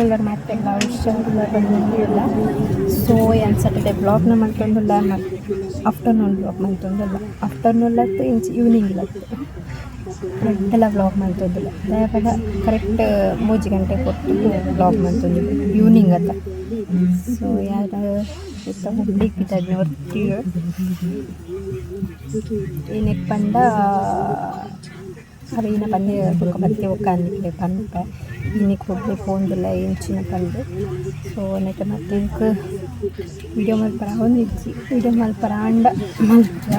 ಉಳ್ಳರ್ ಮತ್ತೆ ಹುಷಾರಿಲ್ಲ ಬಂದಿಲ್ಲ ಸೊ ಎನ್ ಸಟರ್ಡೇ ಬ್ಲಾಗ್ನ ಮಾಡ್ಕೊಂಡಿಲ್ಲ, ಮತ್ತು ಆಫ್ಟರ್ನೂನ್ ಬ್ಲಾಗ್ ಮಾಡ್ಕೊಂಡಿಲ್ಲ. ಆಫ್ಟರ್ನೂನ್ ಲತ್ತು ಇಂಚ್ ಈವ್ನಿಂಗ್ ಲತ್ತು. ಎಲ್ಲ ಬ್ಲಾಗ್ ಮಾಡ್ತಿದ್ದಿಲ್ಲ ಯಾವಾಗ ಕರೆಕ್ಟ್ ಮೂಜಿ ಗಂಟೆ ಕೊಟ್ಟು ಬ್ಲಾಗ್ ಮಾಡ್ತಿದ್ದಿಲ್ಲ ಈವ್ನಿಂಗ್ ಅಲ್ಲ. ಸೊ ಯಾರು ಹುಬ್ಳಿಗೆ ಬಿದ್ದಾದ್ನಿ ಒಟ್ಟಿಗೆ ಏನಕ್ಕೆ ಬಂದ ಅವಿನ ಪಂದೆ ಬುಕ್ಕ ಬತ್ತೆ ಒಕ್ಕ ಅಂದಿಕ್ಕೆ ಪಂಪ ಇನ್ನಿಕ್ಕೆ ಹೋಗ್ಲಿ ಫೋನ್ದಿಲ್ಲ ಇಂಚಿನ ಪಂದು ಸೊ ನೆಟ್ಟ ಮತ್ತೆ ಇಂಕ ವಿಡಿಯೋ ಮಲ್ಪರ ಒಂದಿಜ್ಜಿ ವಿಡಿಯೋ ಮಲ್ಪರ ಅಂಡ. ಮಲ್ಪರ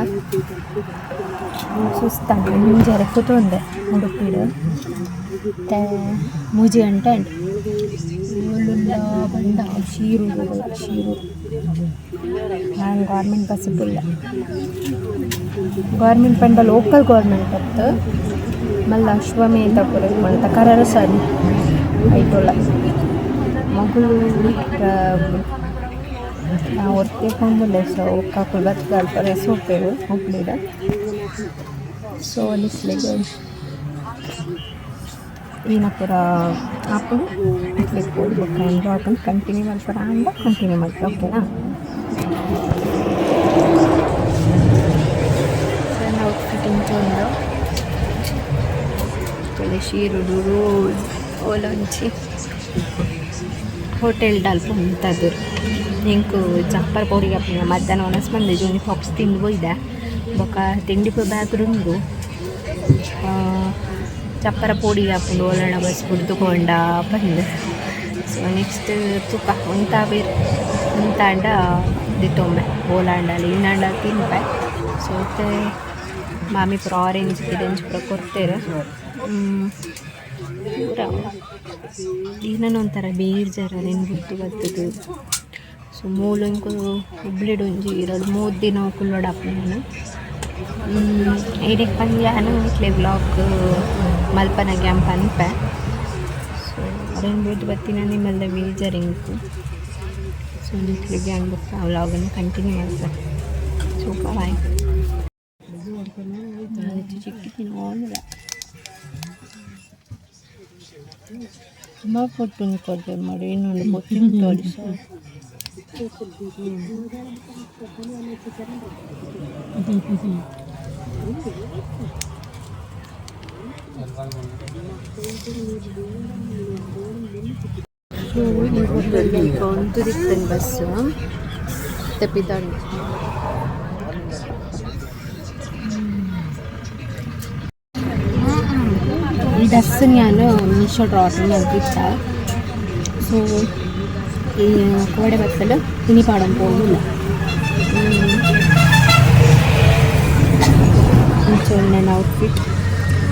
ಸುಸ್ತಾಗಿ ಮುಂಜಾನೆ ಕೂತೊಂದೆ ಉಡುಪಿಡು ಮತ್ತೆ ಮೂಜಿ ಗಂಟೆ ಉಂಟು. ಏಳುಲ್ಲ ಬಂದ ಶೀರೂರು ಶೀರೂರು ನಾನು ಗೌರ್ಮೆಂಟ್ ಬಸ್ ಇಲ್ಲ ಗೌರ್ಮೆಂಟ್ ಪಂಡ ಲೋಕಲ್ ಗೌರ್ಮೆಂಟ್ ಅತ್ತು ಮಲ್ಲ ಅಶ್ವಮೇಧ ಪುರ ಮಾಡ್ತ, ಕರರ ಸರಿ. ಐಟೊಳ ಮಗಳು ನಾವು ಒತ್ತೆ ಕೊಂಬುಲ್ಲ ಸೊ ಕಾಕುಲ್ ಬತ್ ರೆಸ್ ಹೋಗ್ತೇವೆ, ಹೋಗ್ಲಿಲ್ಲ. ಸೊ ಅನಿಸ್ಲಿಗೆ ಏನಪ್ಪರ ಹಾಕೊಂಡು ಅಟ್ಲೀಸ್ಟ್ ಕೊಡ್ಬೇಕು ಅಂದ್ರೆ ಹಾಕೊಂಡು ಕಂಟಿನ್ಯೂ ಮಾಡ್ತಾರ ಅಂದ ಕಂಟಿನ್ಯೂ ಮಾಡ್ತಾರೆ? ಓಕೆನಾ ಔಟ್ಫಿಟಿಂಗ್ ಒಂದು ಶೀರುಡು ರೋಲ್ ಓಲಂಚಿ. ಹೋಟೆಲ್ ಡಾಲ್ಫ್ ಅಂಥದ್ದು ಇಂಕು ಚಪ್ಪರ್ ಪೌಡಿಗೆ ಹಾಕಿನ ಮಧ್ಯಾಹ್ನ ಒನಸ್ ಬಂದೆ ಜೋನಿ ಪಾಪ್ಸ್ ತಿಂದು ಹೋಯ್ದೆ ಬೊಕ್ಕ ತಿಂಡಿ ಬ್ಯಾಗ್ ಚಪ್ಪರ ಪೋಡಿ ಹಾಕೊಂಡು ಒಲಣ ಬಸ್ ಕುಡಿದುಕೊಂಡ ಬಂದು. ಸೊ ನೆಕ್ಸ್ಟ್ ತುಪ್ಪ ಉಂತ ಉಂತಾಂಡ ದಿತ್ತೊಮ್ಮೆ ಓಲಾಂಡಲ್ಲಿ ಇನ್ನಂಡ ತಿನ್ಪೆ. ಸೊ ಮತ್ತೆ ಮಾಮಿ ಪುರ ಆರೆಂಜ್ ಗಿರೆಂಜ್ ಪುರ ಕೊಡ್ತೇರೆ. ಪೂರ. ಏನೋ ಒಂಥರ ಬೇಜಾರ ನೆನ್ ಬಿಟ್ಟು ಬರ್ತದು. ಸೊ ಮೂಲ ಇಂಕು ಒಂಜಿ ಇರೋದು ಮೂರು ದಿನ ಕುಲ್ಲೋಡಪ್ಪ ನಾನು. ಏನಿಗೆ ಪಂದ್ಯಾನು ಇಟ್ಲೆ ಬ್ಲಾಗ್ ಮಲ್ಪನ ಗ್ಯಾಂಪ್ ಅನ್ಪೆ ಸೊ ಅದನ್ನು ಬಿಟ್ಟು ಬರ್ತೀನಿ. ನಿಮ್ಮೆಲ್ಲ ಬೇಜಾರು ಇಂಕು ಸೊ ಇಟ್ಲೆ ಗ್ಯಾಂಗ್ ಬುಕ್ ಆ ವ್ಲಾಗನ್ನು ಕಂಟಿನ್ಯೂ ಮಾಡ್ತಾರೆ ಸೂಪರ್ ಆಯ್ತು. ಚಿಕ್ಕಿ ನೋಡಿದ ತುಂಬ ಕೊಟ್ಟು ಕೊಡ್ತೇವೆ ಮಾಡಿ ಇನ್ನೊಂದು ಕೊಟ್ಟು ತೋರಿಸ. So konturik bus basyam tepidan ഈ ഡ്രസ്സ് ഞാൻ മീഷോട്ട് ഓർഡർ നൽകിയിട്ടാണ് സോ ഈ കൂടെ ബസ്സിൽ ഇനി പാടാൻ പോകുന്നില്ല ഔട്ട്ഫിറ്റ്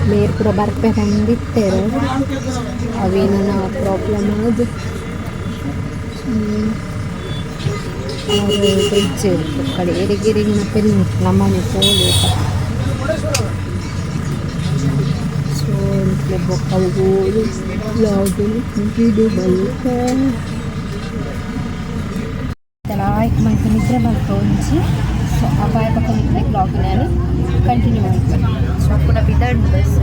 ಔಟ್ಫಿಟ್ ಬೇರೆ ಕೂಡ ಬರ್ಬೇಕಂದಿತ್ತೇರು ಅವೇನ ಪ್ರಾಬ್ಲಮ್ ಅದು ಅವರು ಫ್ರಿಡ್ಜ್ ಕಡೆ ಎರಿಗೆರಿಗಿನ ಪೆನ್ ನಮ್ಮನೆ ಪೋಲಿ ಸೊ ಇಂಟ್ಲೆ ಬೊಕ್ಕವು ಲಾಗು ಗಿಡು ಬಲ್ಕ ಲಾಯ್ಕ್ ಮಂತ್ ನಿದ್ರೆ ಬಂತ ಸೊ ಅಪಾಯ ಪಕ್ಕ ನಿದ್ರೆ ಬ್ಲಾಗ್ ನಾನು ಕಂಟಿನ್ಯೂ ಮಾಡ್ತೀನಿ ಸೊ ಕೂಡ ಬಿದ್ದಾಡ್ ಬಸ್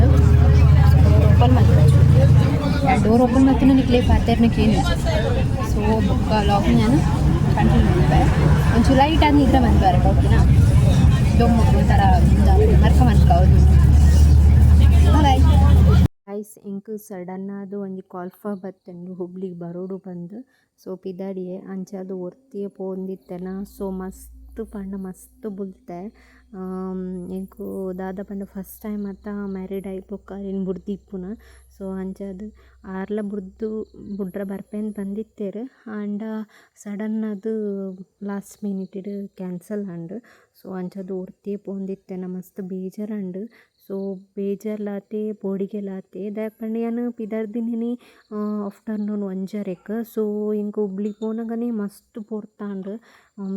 ಡೋರ್ ಓಪನ್ ಮಾಡ್ತಾರೆ ಡೋರ್ ಓಪನ್ ಮಾಡ್ತೀನಿ ನಿಕ್ಲೆ ಪಾತೇರ್ನಕ್ಕೆ ಏನು ಸೊ ಬುಕ್ಕ ಲಾಗ್ ನಾನು ಕಂಟಿನ್ಯೂ ಮಾಡ್ತಾರೆ ಒಂಚೂರು ಲೈಟ್ ಆಗಿ ನಿದ್ರೆ ಬಂದ್ಬಾರೆ ಓಕೆನಾ ದೊಮ್ಮು ಒಂಥರ ಮರ್ಕ ಮರ್ಕ ಹೌದು ಬಾಯ್ ಐಸ್ ಇಂಕ್ ಸಡನ್ ಅದು ಒಂಜಿ ಕಾಲ್ಫ ಬತ್ತಂಡು ಹುಬ್ಳಿಗೆ ಬರೋಡು ಬಂದು ಸೊ ಪಿದಾಡಿಯೆ ಅಂಚಾದು ಒರ್ತಿಯ ಪೋಂದಿತ್ತೆನ ಸೊ ಮಸ್ತ್ ಪಂಡ ಮಸ್ತ್ ಬುಲ್ತೆ. ಎಂಕು ದಾದ ಪಂಡ ಫಸ್ಟ್ ಟೈಮ್ ಅತ್ತ ಮ್ಯಾರಿಡ್ ಆಯ್ ಬೊಕ್ಕ ಇನ್ನು ಬುಡ್ದಿಪ್ಪುನ ಸೊ ಅಂಚಾದ್ ಆರ್ಲ ಬುಡ್ದು, ಬುಡ್ರ ಬರ್ಪೇನ್ ಬಂದಿತ್ತೇರು. ಆಂಡ ಸಡನ್ ಅದು ಲಾಸ್ಟ್ ಮಿನಿಟಿಡ್ ಕ್ಯಾನ್ಸಲ್ ಆಂಡ್ ಸೊ ಅಂಚಾದ್ ಒರ್ತಿ ಪೋಂದಿತ್ತೆನ ಮಸ್ತ್ ಬೇಜಾರಂಡ್ ಸೊ ಬೇಜಾರ್ಲಾತೆ ಬೋಡಿಗೆಲಾತೆ ದಾಯಪಂಡ ಯಾನ್ ಪಿದಾರ್ದಿನಿ ಆಫ್ಟರ್ನೂನ್ ಒಂಜರೆಕ್. ಸೊ ಇಂಕು ಹುಬ್ಳಿ ಪೋನಗನೆ ಮಸ್ತ್ ಪೊರ್ತಾಂಡ್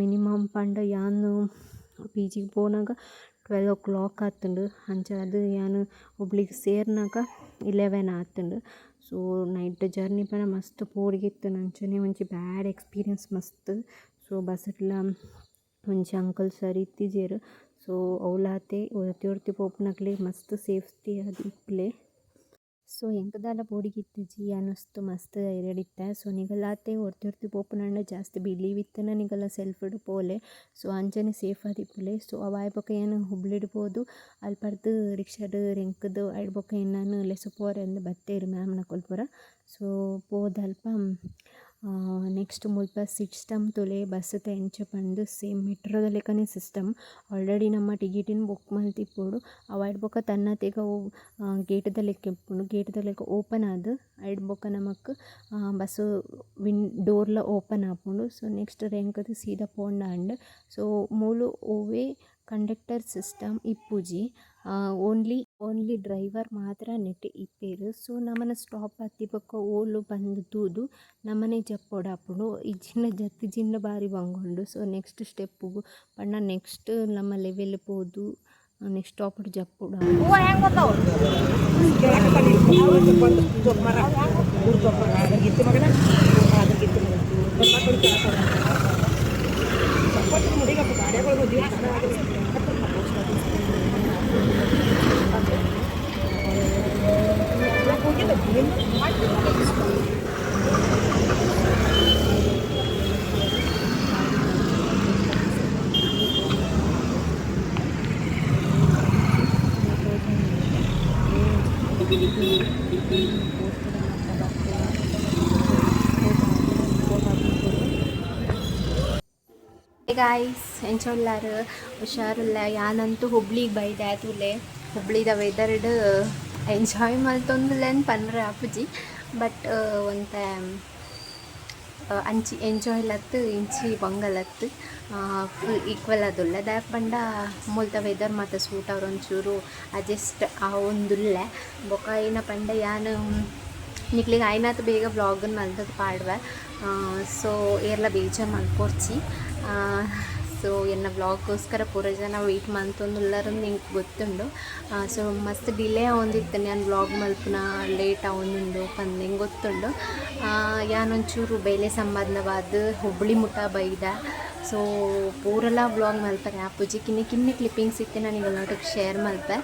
ಮಿನಿಮಮ್ ಪಂಡ ಯಾನ್ ಪಿ ಜಿಗೆ ಪೋನಾಗ ಟ್ವೆಲ್ ಓ ಕ್ಲಾಕ್ ಆತುಂಡು. ಅಂಚ ಅದು ಯಾನ್ ಹುಬ್ಳಿಗ್ ಸೇರ್ನಾಗ ಇಲೆವೆನ್ ಆತುಂಡು. ಸೊ ನೈಟ್ ಜರ್ನಿ ಪಂಡ ಮಸ್ತ್ ಪೋಡಿಗಿತ್ತು ಅಂಚನೆ ಒಂಜಿ ಬ್ಯಾಡ್ ಎಕ್ಸ್ಪೀರಿಯನ್ಸ್ ಮಸ್ತ್. ಸೊ ಬಸ್ಟ್ಲ ಒಂಜಿ ಅಂಕಲ್ ಸರ್ ಇತ್ತಿಜೆರ್. ಸೊ ಅವ್ಲತೆ ಒರ್ತಿ ಒರ್ತಿ ಪೋಪುನಕ್ಲೆ ಮಸ್ತ್ ಸೇಫ್ಟಿ ಆದ್ ಇಪ್ಪುಲೆ ಸೊ ಎಂಕದಾಲ ಪೋಡಿಗಿತ್ತಿಜಿ ಅನ್ನಿಸ್ತು, ಮಸ್ತ್ ಎರಡಿತ್ತೆ ಸೊ ನಿಗಲಾತೆ ಒರ್ತಿ ಪೋಪುನಂಡ ಜಾಸ್ತಿ ಬಿಲೀವ್ ನಿಗಲ್ಲ ಸೆಲ್ಫ್ ಪೋಲೆ ಸೊ ಅಂಚನೆ ಸೇಫ್ ಆದಿಪ್ಪುಲೆ. ಸೊ ಅವಾಯ್ ಬೊಕ ಏನು ಹುಬ್ಳಿಡ್ಬೋದು ಅಲ್ಲಿ ಪರ್ದು ರಿಕ್ಷಾಡ್ ರೆಂಕದು ಐಡ್ ಬೊಕ ಏನಾನು ಲೆಸು ಪೋರೆ ಅಂದ್ ಬತ್ತೇರು ಮ್ಯಾಮ್ನ ಕೊಲ್ಪುರ. ಸೊ ಪೋದಲ್ಪ ನೆಕ್ಸ್ಟ್ ಮುಲ್ಪ ಸಿಸ್ಟಮ್ ತೊಲೆ ಬಸ್ ಎಂಚ ಪಂದ್ ಸೇಮ್ ಮೆಟ್ರೋದ ಲೆಕನೆ ಸಿಸ್ಟಮ್ ಆಲ್ರೆಡಿ ನಮ್ಮ ಟಿಕೆಟಿನ ಬುಕ್ ಮಲ್ತಿಪ್ಪುಡು ಅವಾಯ್ಡ್ ಬೊಕ ತನ್ನ ತೇಗ ಗೇಟ್ದ ಲೆಕ್ಕ ಇಪ್ಪುಂಡು ಗೇಟ್ದ ಲೆಕ್ಕ ಓಪನ್ ಆದ್. ಐಡ್ ಬೊಕ ನಮಕ್ ಬಸ್ಸು ವಿನ್ ಡೋರ್ಲ ಓಪನ್ ಆಪುಂಡು. ಸೊ ನೆಕ್ಸ್ಟ್ ರೆಂಕದ್ ಸೀದಾ ಪೋಂಡ ಅಂಡ್ ಸೊ ಮೂಲು ಒವ್ವೇ ಕಂಡಕ್ಟರ್ ಸಿಸ್ಟಮ್ ಇಪ್ಪುಜಿ ಓನ್ಲಿ ಓನ್ಲಿ ಡ್ರೈವರ್ ಮಾತ್ರ ನೆಟ್ ಇಪ್ಪೆರ್ ಸೊ ನಮನ ಸ್ಟಾಪ್ ಅತ್ತಿ ಬೊಕ ಓಲು ಬಂದು ತೂದು ನಮನೆ ಈ ಇಜ್ಜಿಂಡ ಜತ್ತು ಜಿಂಡ ಬಾರಿ ಬಂಗೊಂಡು. ಸೊ ನೆಕ್ಸ್ಟ್ ಸ್ಟೆಪ್ಪುಗು ಪಂಡ ನೆಕ್ಸ್ಟ್ ನಮ್ಮ ಲೆವೆಲ್ ಪೋದು ನೆಕ್ಸ್ಟ್ ಸ್ಟಾಪ್ ಜಪ್ಪುಡ. ಗಾಯ್ಸ್ ಎಂಚೋಲ್ಲಾರ, ಹುಷಾರಿಲ್ಲ, ಯಾನಂತೂ ಹುಬ್ಳಿಗೆ ಬೈದೆ ಆತುಲೆ ಹುಬ್ಳಿದ ವೆದರ್ಡ್ ಎಂಜಾಯ್ ಮಲ್ತೊಂದುಲೆನ್ ಪನ್ರೆ ಅಪ್ಪಜಿ. ಬಟ್ ಒಂತ ಅಂಚಿ ಎಂಜಾಯ್ ಲತ್ತು, ಇಂಚಿ ಬಂಗಲತ್ತು ಫುಲ್ ಈಕ್ವಲ್ ಅದುಲ್ಲ ದಾಯಕ್ ಬಂಡ ಮೂಲತ ವೆದರ್ ಮಾತ ಸೂಟ್ ಅವ್ರ ಒಂಚೂರು ಅಡ್ಜಸ್ಟ್ ಆವೊಂದುಲ್ಲೆ ಬೊಕ ಏನ ಪಂಡ ಯಾನು ನಿಕ್ಲಿಗೆ ಆಯ್ನಾತ್ ಬೇಗ ವ್ಲಾಗನ್ ಮಲ್ತದ್ ಪಾಡ್ವೆ. ಸೊ, ಏರ್ಲ ಬೇಜಾರ್ ಮಲ್ಕೋರ್ಚಿ ಸೊ, ಎನ್ನ ಬ್ಲಾಗ್ಗೋಸ್ಕರ ಪೂರ ಜನ ವೆಯ್ಟ್ ಮಂತೊಂದುಲ್ಲರು ನಿಂಗೆ ಗೊತ್ತುಂಡು. ಸೊ, ಮಸ್ತ್ ಡಿಲೇ ಆವೊಂದಿತ್ತು. ನಾನು ವ್ಲಾಗ್ ಮಲ್ಪನ ಲೇಟ್ ಆವೊಂದುಂಡು ಪಂದ್ ಗೊತ್ತುಂಡು. ಯಾನೊಂಚೂರು ಬೇಲೆ ಸಂಬಂಧವಾದ ಹುಬ್ಬಳ್ಳಿ ಮುಟ ಬೈದ. ಸೊ ಪೂರಲ ವ್ಲಾಗ್ ಮಲ್ಪರೆ ಆಪುಜಿ ಕಿನ್ನೆ ಕಿನ್ನೆ ಕ್ಲಿಪ್ಪಿಂಗ್ಸ್ ಇತ್ತೆ ನನಗೆ ನೋಟಕ್ಕೆ ಶೇರ್ ಮಲ್ಪೆ.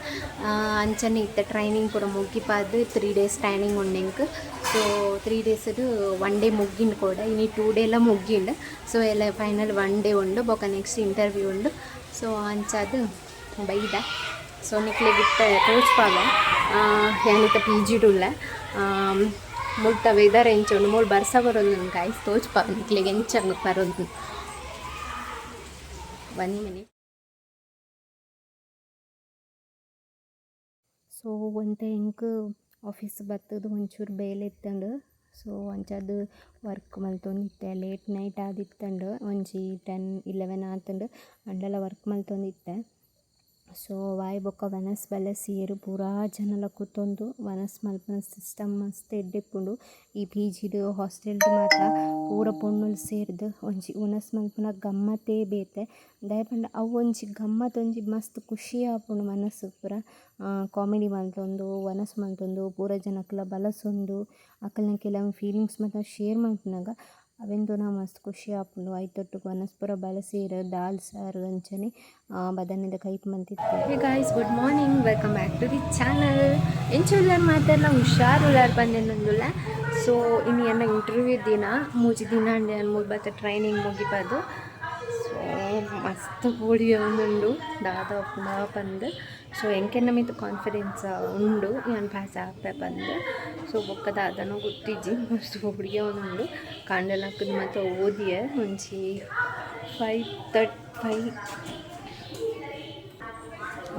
ಅಂಚನೆ ಇತ್ತೆ ಟ್ರೈನಿಂಗ್ ಕೂಡ ಮುಗಿಪಾದ್ ತ್ರೀ ಡೇಸ್ ಟ್ರೈನಿಂಗ್ ಉಂಡೆಂಕ್ ಸೊ ತ್ರೀ ಡೇಸದು ಒನ್ ಡೇ ಮುಗ್ಗಿಂಡು ಕೂಡ ಇನ್ನು ಟೂ ಡೇ ಎಲ್ಲ ಮುಗ್ಗಿಂಡು. ಸೊ ಎಲ್ಲ ಫೈನಲ್ ಒನ್ ಡೇ ಉಂಡು, ಬೊಕ ನೆಕ್ಸ್ಟ್ ಇಂಟರ್ವ್ಯೂ ಉಂಡು. ಸೊ ಅಂಚಾದ್ ಬೈದ. ಸೊ ನಿಕ್ಲೆ ಬಿಟ್ಟ ತೋಚ್ಪಾಗ ಯಾನಿತ ಪಿ ಜಿಡುಲ್ಲ ಮುಲ್ತ ವೆದರ್ ಎಂಚುಂಡು ಮೂಳು ಬರ್ಸ ಬರೋದು ಗಾಯ್ಸ್ ತೋಚ್ಪಾಗ ನಿಕ್ಲೆಗೆ ಎಂಚಂಗೆ ಬರೋದು. ಒನ್ ಮಿನಿಟ್ ಸೊ ಒಂತ ಇಂಕ್ ಆಫೀಸ್ ಬತ್ತದು ಒಂಚೂರು ಬೇಲೆ ಇತ್ತಂಡು ಸೊ ಅಂಚದು ವರ್ಕ್ ಮಲ್ತೊಂದಿತ್ತೆ. ಲೇಟ್ ನೈಟ್ ಆದಿತ್ತಂಡು ಒಂಜಿ ಟೆನ್ ಇಲೆವೆನ್ ಆತಂಡು ಅಂಡಲ ವರ್ಕ್ ಮಲ್ತೊಂದಿತ್ತೆ. ಸೊ ವಾಯ್ ಬೊಕ ವನಸ್ ಬಲೆ ಸೀರು ಪೂರಾ ಜನಲ ಕೂತೊಂದು ವನಸ್ ಮಲ್ಪನ ಸಿಸ್ಟಮ್ ಮಸ್ತ್ ಎಡ್ಡೆಪ್ಪುಂಡು. ಈ ಪಿ ಜಿಡ್ ಹಾಸ್ಟೆಲ್ಡ್ ಮಾತ ಪೂರ ಪೊಣ್ಣುಲು ಸೇರ್ದ್ ಒಂಜಿ ಉನಸ್ ಮಲ್ಪನ ಗಮ್ಮತ್ತೇ ಬೇತೆ. ದಯಪಂಡ ಅವು ಒಂಜಿ ಗಮ್ಮತ್ ಒಂಜಿ ಮಸ್ತ್ ಖುಷಿ ಆಪುಂಡು ಮನಸ್ಸು ಪೂರ. ಕಾಮಿಡಿ ಮಂತೊಂದು ವನಸ್ ಮಂತೊಂದು ಪೂರ ಜನಕ್ಲ ಬಲಸೊಂದು, ಅಕಲ್ನ ಕೆಲವು ಫೀಲಿಂಗ್ಸ್ ಮಾತ ಶೇರ್ ಮಲ್ಪುನಗ. ಅವೆಂತೂನ ಮಸ್ತ್ ಖುಷಿ ಆಪುಂಡು. ಐತೊಟ್ಟುಗು ಕನಸ್ಪುರ ಬಲಸೀರ್ ದಾಲ್, ಸಾರ್, ಅಂಚನೆ ಬದನೆದ ಕೈಪ್ ಮಂತಿತ್ತು. Guys good morning welcome back to the channel ಎಂಚುಲ್ಲಾರ್ ಮಾತೆಲ್ಲ ಹುಷಾರುಲ್ಲಾರ್ ಬಂದೆನಂದುಲ್ಲ ಸೊ ಇನ್ನು ಎಲ್ಲ ಇಂಟರ್ವ್ಯೂ ದಿನ, ಮೂಜಿ ದಿನ ಮೂರು ಬತ್ತ ಟ್ರೈನಿಂಗ್ ಮುಗಿಬಾರ್ದು ಮಸ್ತ್ ಬೋಡಿ ಒಂದುಂಡು ದಾದ ಮಾ ಬಂದು. ಸೊ ಎಂಕೆನ ಮಿತ್ ಕಾನ್ಫಿಡೆನ್ಸ್ ಉಂಡು. ನಾನು ಪಾಸ್ ಆಪೆ ಪಂದ್ ಸೊ ಬೊಕ್ಕ ದಾದನೂ ಗೊತ್ತಿಜ್ಜಿ, ಮಸ್ತ್ ಹುಡುಗಿ ಒಂದುಂಡು ಕಾಂಡಲಕ್ಕದ ಮತ್ತು ಓದಿಯ. ಒಂಜಿ ಫೈವ್ ತರ್ಟ್ ಫೈವ್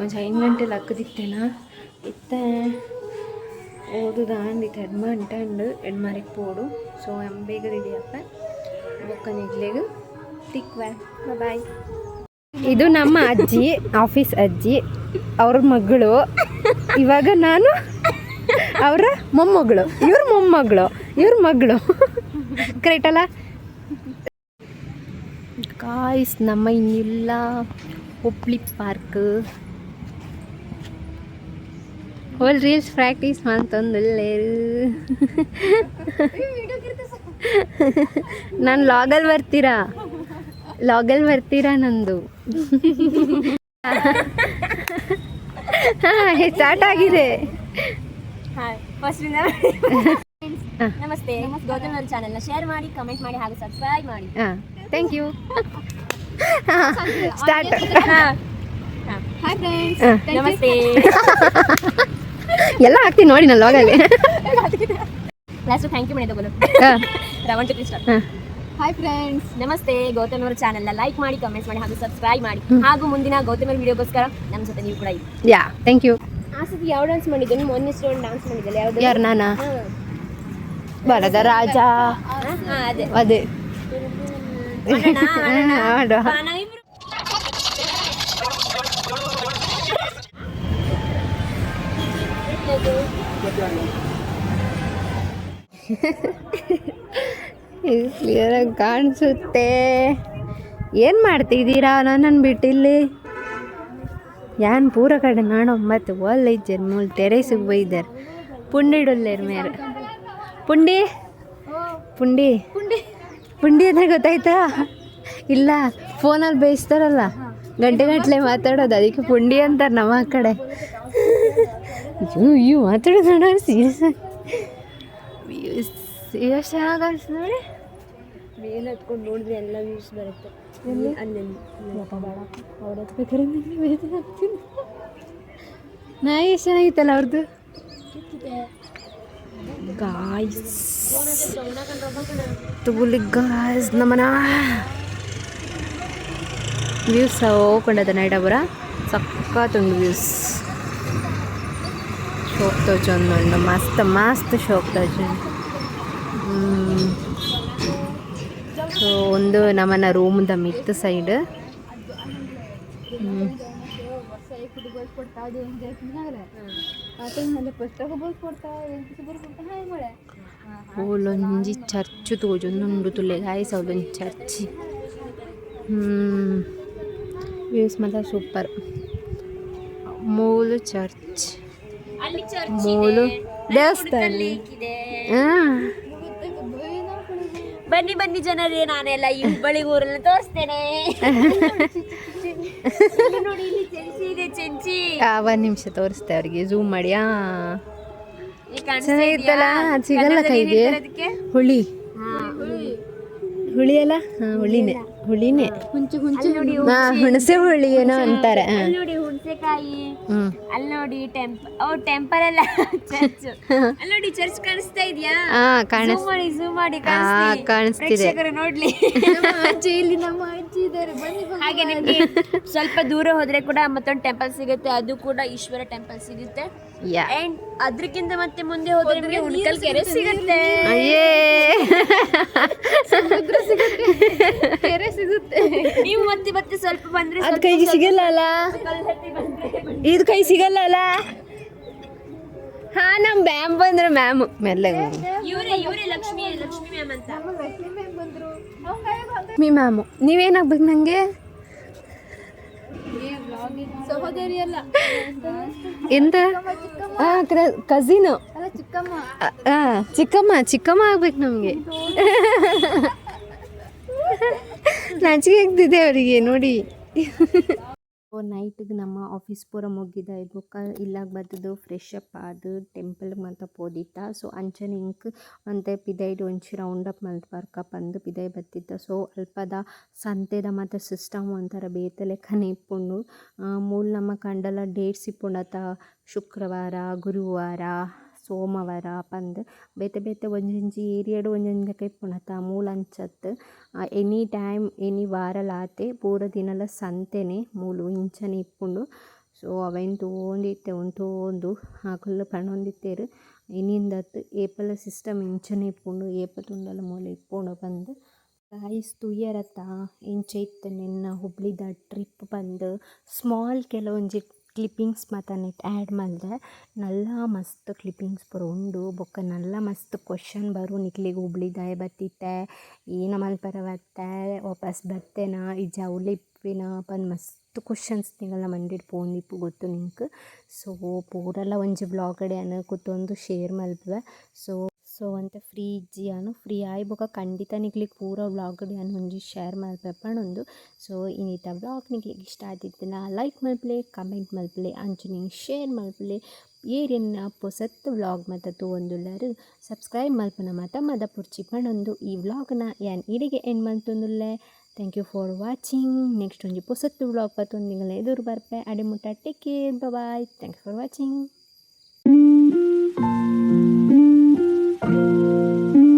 ಒಂಜಿ ಐದು ಗಂಟೆ ಲಕ್ಕದಿತ್ತೇನ ಇತ್ತೆ. ಓದುದ ಅಂದಿತ್ತು ಎಡ್ಮ ಅಂಟಂಡು ಎಡ್ಮಾರಿಗೆ ಪೋಡು. ಸೊ ಬೇಗ ರೆಡಿ ಬೊಕ್ಕ ನಿಗ್ಲೆಗ್ ತಿಕ್ವೆ ಬಾಯ್ ಇದು ನಮ್ಮ ಅಜ್ಜಿ ಆಫೀಸ್ ಅಜ್ಜಿ ಅವ್ರ ಮಗಳು. ಇವಾಗ ನಾನು ಅವರ ಮೊಮ್ಮಗಳು. ಇವ್ರ ಮೊಮ್ಮಗಳು ಇವ್ರ ಮಗಳು. ಕರೆಕ್ಟ್ ಅಲ್ಲ? ಕಾಯ್ಸ್ ನಮ್ಮ ಇನ್ನಿಲ್ಲ ಹುಬ್ಳಿ ಪಾರ್ಕ್ ಹೋಲ್ ರೀಲ್ಸ್ ಪ್ರಾಕ್ಟೀಸ್ ಮಾಡ್ತಂದಿಲ್ಲೇರು. ನಾನು ಲಾಗಲ್ಲಿ ಬರ್ತೀರಾ? ಲಾಗಲ್ಲಿ ಬರ್ತೀರಾ ನಂದು? ಸ್ಟಾರ್ಟ್ ಆಗಿದೆ. ನಮಸ್ತೆ. ಗೌತಮ್ ಚಾನೆಲ್ ಚಾನೆಲ್ನ ಶೇರ್ ಮಾಡಿ ಕಮೆಂಟ್ ಮಾಡಿ ಹಾಗೂ ಸಬ್ಸ್ಕ್ರೈಬ್ ಮಾಡಿ. Thank you start hi friends ನಮಸ್ತೆ. ಎಲ್ಲ ಹಾಕ್ತೀನಿ ನೋಡಿ ನಾನು ಲಾಗಲ್ಲಿ ಲಾಸ್ಟ್ ಥ್ಯಾಂಕ್ ಯು ಮಾಡಿ ಬೋಲು ಹಾಂ. ಚಕ್ರಿ ಸ್ಟಾರ್ ಹಾಯ್ ಫ್ರೆಂಡ್ಸ್ ನಮಸ್ತೆ. ಗೌತಮ್ ಅವರ ಚಾನೆಲ್ನ ಲೈಕ್ ಮಾಡಿ ಕಮೆಂಟ್ ಮಾಡಿ ಹಾಗೂ ಸಬ್ಸ್ಕ್ರೈಬ್ ಮಾಡಿ. ಹಾಗೂ ಮುಂದಿನ ಗೌತಮ್ ಅವ್ರ ವಿಡಿಯೋಗೋಸ್ಕರ ನಮ್ಮ ಜೊತೆ ನೀವು ಕೂಡ ಇರಿ. ಯಾ ಥ್ಯಾಂಕ್ ಯು ಆ ಸತಿ ಯಾವ ಡಾನ್ಸ್ ಮಾಡಿದ್ದೆ? ನಿಮ್ಮ ಮೊನ್ನೆ ಒಂದು ಡಾನ್ಸ್ ಮಾಡಿದ್ದಲ್ಲ ಯಾವ್ದು? ಯಾರು ನಾನಾ ಬರದ ರಾಜ. ಹಾಂ ಅದೇ. ಅದೇ. ಮಾಡೋಣ, ಮಾಡೋಣ. ಮಾಡು. ಬಾ, ನಾವಿಬ್ರು ಇದು ಕ್ಲಿಯರಾಗಿ ಕಾಣಿಸುತ್ತೆ. ಏನು ಮಾಡ್ತಿದ್ದೀರಾ? ನನ್ನನ್ನು ಬಿಟ್ಟಿಲ್ಲಿ. ಯಾನ್ ಪೂರ ಕಡೆ ನಾನು ಮತ್ತೆ ಒಲ್ ಇಜ್ಜರ್ ಮೂಲ್ ಟೆರೇಸಿಗೆ ಪುಂಡಿ ಪುಂಡಿಡುಲ್ಲೇರ್ ಮೇರೆ. ಪುಂಡಿ? ಪುಂಡಿ? ಪುಂಡಿ. ಅಂದರೆ ಗೊತ್ತಾಯ್ತಾ? ಇಲ್ಲ ಫೋನಲ್ಲಿ ಬೇಯಿಸ್ತಾರಲ್ಲ. ಗಂಟೆ ಗಂಟಲೆ ಮಾತಾಡೋದು ಅದಕ್ಕೆ ಪುಂಡಿ ಅಂತಾರೆ ನಮ್ಮ ಆ ಕಡೆ. ಅಯ್ಯೋ ಅಯ್ಯೋ ಮಾತಾಡೋದು ಸೀರಿಯಸ್ ಸೀರಿಯಸ್ ಚೆನ್ನಾಗಿ ಕಾಣಿಸ್ತು ನೋಡಿ. ಮೇಲೆ ಹತ್ಕೊಂಡು ನೋಡಿದ್ರೆ ಎಲ್ಲ ವ್ಯೂಸ್ ಬರುತ್ತೆ. ಅಲ್ಲಿ ಅವ್ರ ಹತ್ಬೇಕಾದ್ರೆ ನನಗೆ ಬೇಜಾರಾಗ್ತೀನಿ ನಾಯಿ ಎಷ್ಟು ಚೆನ್ನಾಗಿತ್ತಲ್ಲ ಅವ್ರದ್ದು ಗಾಯ್ಸ್ ತಗೊಳ್ಳಿ ಗಾಯ್ಸ್ ನಮ್ಮನ ವ್ಯೂಸ್ ಹೋಗ್ಕೊಂಡದ ನೈಡಬರ ಸಕ್ಕತ್ತೊಂದು ವ್ಯೂಸ್ ಶೋಕ್ ತೋಚೊಂದುಂಡು ಮಸ್ತ್ ಮಸ್ತ್ ಶೋಕ್ ತೋಚುಂಡು ಸೊ ಒಂದು ರೂಮ್ ದ ಮಿತ್ ಸೈಡ್. ಓಲೊಂಜಿ ಚರ್ಚ್ ತೋಜೊಂದುಂಡು ತುಲೆ. ಗಾಯ್ಸ್ ಅವಳೊಂದು ಚರ್ಚ್. ವ್ಯೂಸ್ ಮಾತ್ರ ಸೂಪರ್ ಮೂಲು ಚರ್ಚ್. ಮೂಲು ದೇವಸ್ಥಾನ. ಹಾಂ ಬನ್ನಿ ಬನ್ನಿ ಜನರೇ ನಾನೆಲ್ಲ ಈ ಹುಬ್ಬಳ್ಳಿ ಊರನ್ನ ತೋರಿಸ್ತೇನೆ. ಇಲ್ಲಿ ನೋಡಿ ಇಲ್ಲಿ ಚೆಂಚಿ ಇದೆ ಚೆಂಚಿ. ಒಂದು ನಿಮಿಷ ತೋರಿಸ್ತೆ ಅವ್ರಿಗೆ. ಝೂಮ್ ಮಾಡಿ. ಆ. ಇಲ್ಲಿ ಕಾಣಿಸ್ತಾ ಚೆನ್ನಾಗಿತ್ತಲ್ಲ ಇದೆಯಾ? ಸಿಗಲ್ಲ ಕೈಗೆ. ಅದಕ್ಕೆ? ಹುಳಿ. ಹುಳಿ. ಅಲ್ಲ? ಹಾಂ ಹುಳಿನೇ. ಹುಳಿನೇ ಅಲ್ಲಿ. ನೋಡಿ ಹಾಂ ಹುಣಸೆ ಹುಳಿ ಏನೋ ಅಂತಾರೆ. ಹಾಂ. ನೋಡಿ ಹುಣಸೆಕಾಯಿ ಹ್ಞೂ ಅಲ್ಲಿ ನೋಡಿ ಟೆಂಪ್ ಓ ಟೆಂಪಲ್ ಅಲ್ಲ ಚರ್ಚ್ ಅಲ್ಲಿ ನೋಡಿ ಚರ್ಚ್ ಕಾಣಿಸ್ತಾ ಇದೆಯಾ? ಝೂಮ್ ಮಾಡಿ ಝೂಮ್ ಮಾಡಿ. ಕಾಣಿಸ್ತಿದೆ. ನೋಡ್ಲಿ. ನೋಡ್ಲಿ ಇಲ್ಲಿ ನಮ್ಮ ಅಜ್ಜಿ ಇದ್ದಾರೆ. ಬನ್ನಿ ಹಾಗೆ ನಿಮಗೆ ಸ್ವಲ್ಪ ದೂರ ಹೋದ್ರೆ ಕೂಡ ಮತ್ತೊಂದು ಟೆಂಪಲ್ ಸಿಗುತ್ತೆ. ಅದು ಕೂಡ ಈಶ್ವರ ಟೆಂಪಲ್ ಸಿಗುತ್ತೆ. ಅಂಡ್ ಅದ್ರಕ್ಕಿಂತ ಮತ್ತೆ ಮುಂದೆ ಹೋದ್ರೆ ನಿಮಗೆ ಉಣಕಲ್ ಕೆರೆ ಸಿಗುತ್ತೆ ಅಯ್ಯೇ. ಕೆರೆ ಸಿಗುತ್ತೆ. ನೀವು ಮತ್ತೆ ಮತ್ತೆ ಸ್ವಲ್ಪ ಬಂದ್ರೆ ಕೈಗೆ ಸಿಗಲ್ಲ ಅಲ್ಲ? ಇದು ಕೈ ಸಿಗಲ್ಲ ಅಲ್ಲ ಹಾ ನಮ್ ಮ್ಯಾಮ್ ಬಂದ್ರು ಮ್ಯಾಮ್ ಮೆಲ್ಲಗೆ ಲಕ್ಷ್ಮಿ ಮ್ಯಾಮ್ ಮ್ಯಾಮು ನೀವೇನಾಗ್ಬೇಕು ಅಲ್ಲ ಎಂತ? ಕಸಿನ್ ಚಿಕ್ಕಮ್ಮ ಚಿಕ್ಕಮ್ಮ ಚಿಕ್ಕಮ್ಮ ಆಗ್ಬೇಕು ನಮಗೆ. ನಾಚಿಕೆ ಆಗ್ತಿದೆ ಅವರಿಗೆ ನೋಡಿ. ನೈಟಿಗೆ ನಮ್ಮ ಆಫೀಸ್ ಪೂರ ಮುಗಿದ. ಬೊಕ್ಕ ಇಲ್ಲಾಗ ಬರ್ತದು ಫ್ರೆಶ್ ಅಪ್ ಆದು ಟೆಂಪಲ್ ಮಾತ ಪೋದಿತ್ತ. ಸೊ, ಅಂಚನೆ ಇಂಕ್ ಅಂತೆ ಪಿದೈಡ್ ಒಂಚಿ ರೌಂಡ್ ಅಪ್ ಮಲ್ತ್ ಬರ್ಕ ಬಂದು ಪಿದೈ ಬತ್ತಿತ್ತ. ಸೊ, ಅಲ್ಪದ ಸಂತೆದ ಮತ್ತು ಸಿಸ್ಟಮ್ ಒಂಥರ ಬೇತ ಲೆಕ್ಕನೇ ಇಪ್ಪುಂಡು. ಮೂಲ ನಮ್ಮ ಕಂಡಲ ಡೇಟ್ಸ್ ಇಪ್ಪುಂಡತ ಶುಕ್ರವಾರ, ಗುರುವಾರ ಸೋಮವಾರ ಪಂದ್. ಬೇತೆ ಬೇತೆ ಒಂಜೊಂಜಿ ಏರಿಯಡ್ ಒಂಜೊಂಜಿ ಲೆಕ್ಕ ಇಪ್ಪುಂಡತ ಎನಿ ಟೈಮ್, ಎನಿ ವಾರಲಾತೆ, ಪೂರ ದಿನಲ ಸಂತೆನೆ, ಮೂಲು ಇಂಚನೆ ಇಪ್ಪುಂಡು. ಸೊ, ಅವೆನ್ ತೋಂದಿತ್ತೆ ಒಂದು ತೋಂದು ಆಕುಲ್ಲು ಪಣೊಂದಿತ್ತೇರು ಇನಿಂದತ್ ಏಪಲ ಸಿಸ್ಟಮ್ ಇಂಚನೆ ಇಪ್ಪುಂಡು, ಏಪ ತುಂಡಲ ಮೂಲೆ ಇಪ್ಪುಂಡು ಬಂದು ಗಾಯ್ಸ್ ತುಯ್ಯರತ್ತ ಇಂಚೈತ್ ನಿನ್ನ ಹುಬ್ಳಿದ ಟ್ರಿಪ್ ಬಂದು ಸ್ಮಾಲ್ ಕೆಲವೊಂಜಿ ಕ್ಲಿಪ್ಪಿಂಗ್ಸ್ ಮಾತ ನೆಟ್ ಆ್ಯಡ್ ಮಾಡಿದೆ. ನಲ್ಲ ಮಸ್ತ್ ಕ್ಲಿಪ್ಪಿಂಗ್ಸ್ ಪೂರ ಉಂಡು. ಬೊಕ್ಕ ನಲ್ಲ ಮಸ್ತ್ ಕ್ವಶನ್ ಬರು. ನಿಕ್ಲಿಗೆ ಹುಬ್ಳಿದಾಯ ಬತ್ತಿತ್ತೆ. ಏನ ಮಲ್ಪರ ಬತ್ತೆ? ವಾಪಸ್ ಬತ್ತೆನ? ಈ ಜೌಲಿ ಇಪ್ಪಿನ? ಪಂದ್ ಮಸ್ತ್ ಕ್ವಶನ್ಸ್ ನಿಂಗೆಲ್ಲ ಮಂಡಿಡ್ ಪೋಂದಿಪ್ಪು ಗೊತ್ತು ನಿಂಕ್. ಸೊ ಪೂರಲ್ಲ ಒಂಜಿ ಬ್ಲಾಗಡೆ ಅನ್ನ ಕೂತೊಂದು ಶೇರ್ ಮಲ್ಪುವೆ. ಸೊ ಸೊ ಅಂತೆ ಫ್ರೀ ಇಜ್ಜಿಯಾನು ಫ್ರೀ ಆಯ್ಬೊಕ ಖಂಡಿತ ನಿಕ್ಲಿಗೆ ಪೂರ ವ್ಲಾಗ್ ನಾನು ಒಂಜಿ ಶೇರ್ ಮಲ್ಪೆಪ್ಪಣೊಂದು ಸೊ ಇನ್ನಿತ ವ್ಲಾಗ್ ನಿಕ್ಲಿಗೆ ಇಷ್ಟ ಆದಿತ್ತಿನ ಲೈಕ್ ಮಲ್ಪಲೆ ಕಮೆಂಟ್ ಮಲ್ಪಲೆ ಅಂಚನೆ ಶೇರ್ ಮಲ್ಪಲೆ, ಏರಿಯನ್ನ ಪೊಸತ್ ವ್ಲಾಗ್ ಮಾತ ತೂವೊಂದುಲ್ಲೆರ್ ಸಬ್ಸ್ಕ್ರೈಬ್ ಮಲ್ಪನ ಮಾತ ಮದ ಪುರ್ಚಿಪಣೊಂದು ಈ ವ್ಲಾಗ್ನ ಯಾನ್ ಇಡಿಗೆ end ಮಲ್ತೊಂದುಲ್ಲೆ thank you for watching next ಒಂಜಿ ಪೊಸತ್ತು ವ್ಲಾಗ್ ಪತ್ತೊಂದು ಎದುರು ಬರ್ಪೆ. ಅಡಿಮುಟ್ಟ take care bye thank you for watching Thank you.